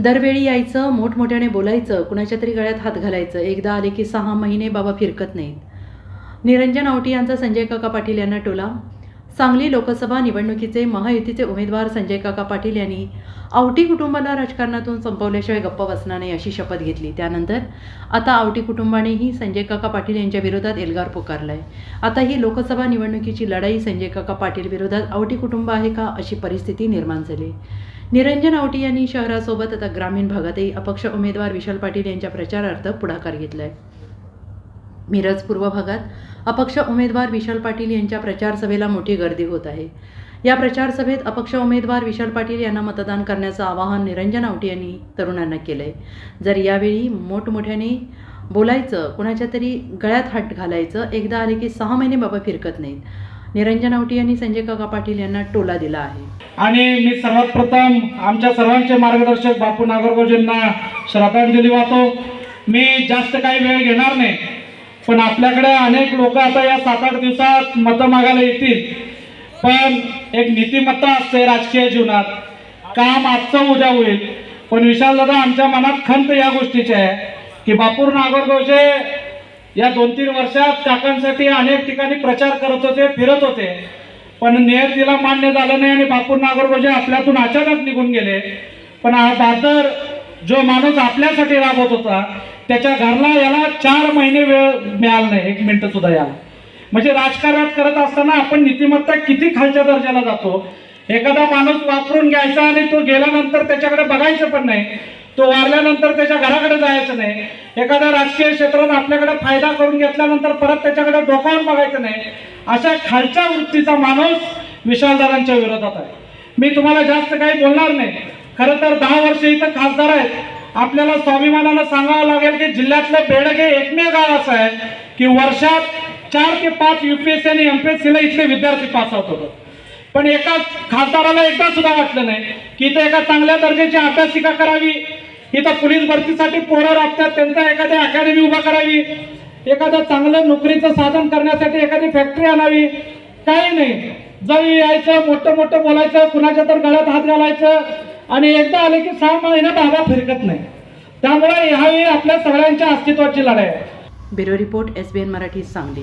दरवेळी यायचं मोठमोठ्याने बोलायचं कुणाच्या तरी गळ्यात हात घालायचं. एकदा आले की सहा महिने बाबा फिरकत नाहीत. निरंजन आवटी यांचा संजय काका पाटील यांना टोला. सांगली लोकसभा निवडणुकीचे महायुतीचे उमेदवार संजय काका पाटील यांनी आवटी कुटुंबाला राजकारणातून संपवल्याशिवाय गप्प बसणार नाही अशी शपथ घेतली. त्यानंतर आता आवटी कुटुंबानेही संजय काका पाटील यांच्या विरोधात एल्गार पुकारला आहे आता ही लोकसभा निवडणुकीची लढाई संजय काका पाटील विरोधात आवटी कुटुंब आहे का अशी परिस्थिती निर्माण झाली. निरंजन आवटी यांनी शहरासोबत आता ग्रामीण भागातही अपक्ष उमेदवार विशाल पाटील यांच्या प्रचारार्थ पुढाकार घेतलाय. मिरज पूर्व भागात अपक्ष उमेदवार विशाल पाटील यांच्या प्रचारसभेला मोठी गर्दी होत आहे. या प्रचार सभेत अपक्ष उमेदवार विशाल पाटील यांना मतदान करण्याचं आवाहन निरंजन आवटी यांनी तरुणांना केलं आहे जर यावेळी मोठमोठ्याने बोलायचं कुणाच्या तरी गळ्यात हात घालायचं एकदा आले की सहा महिने बाबा फिरकत नाहीत. निरंजन आवटी यांनी संजय काका पाटील यांना टोला दिला आहे. आणि मी सर्वात प्रथम आमच्या सर्वांचे मार्गदर्शक बापू नागरगोजींना श्रद्धांजली वाहतो. मी जास्त काही वेळ घेणार नाही पण आपल्याकडे अनेक लोक आता या सात आठ दिवसात मतं मागायला येतील. पण एक नीतिमत्ता असते राजकीय जीवनात. काम आजचं उद्या होईल. पण विशाल दादा आमच्या मनात खंत या गोष्टीची आहे की बापूर नागरगोजे या दोन तीन वर्षात काकांसाठी अनेक ठिकाणी प्रचार करत होते फिरत होते. पण नियतीला मान्य झालं नाही आणि बापू नागरगोजे आपल्यातून अचानक निघून गेले. पण हा दादर जो माणूस आपल्यासाठी राबवत होता त्याच्या घरला याला चार महिने वेळ मिळाला नाही. एक मिनिट सुद्धा याला. म्हणजे राजकारणात करत असताना आपण नीतिमत्ता किती खालच्या दर्जाला जातो एखादा माणूस वापरून घ्यायचा आणि तो गेल्यानंतर त्याच्याकडे बघायचं पण नाही तो वारल्यानंतर त्याच्या घराकडे जायचं नाही. एखाद्या राजकीय क्षेत्रात आपल्याकडे फायदा करून घेतल्यानंतर परत त्याच्याकडे डोकावून बघायचं नाही. अशा खालच्या वृत्तीचा माणूस विशालदारांच्या विरोधात आहे. मी तुम्हाला जास्त काही बोलणार नाही. खरं तर दहा वर्ष इथं खासदार आहेत. आपल्याला स्वाभिमानानं सांगावं लागेल की जिल्ह्यातलं बेडग हे एकमेव गाव असं आहे की वर्षात चार ते पाच युपीएससी आणि एमपीएससीला इथले विद्यार्थी पास होत होतात पण एका खासदाराला एकदा सुद्धा वाटलं नाही की इथं एका चांगल्या दर्जाची अभ्यासिका करावी. इथं पोलीस भरतीसाठी पोरं राबतात त्यांचा एखादी अकॅडमी उभा करावी एखादं चांगलं नोकरीचं साधन करण्यासाठी एखादी फॅक्टरी आणावी. काही नाही. जाऊ यायचं मोठं मोठं बोलायचं कुणाच्या तर गळ्यात हात घालायचं आणि एकदा आले की सहा महिने बाबा फिरकत नाही. त्यामुळे ह्यावेळी आपल्या सगळ्यांच्या अस्तित्वाची लढाई आहे. Bureau report S B N Marathi Sangli.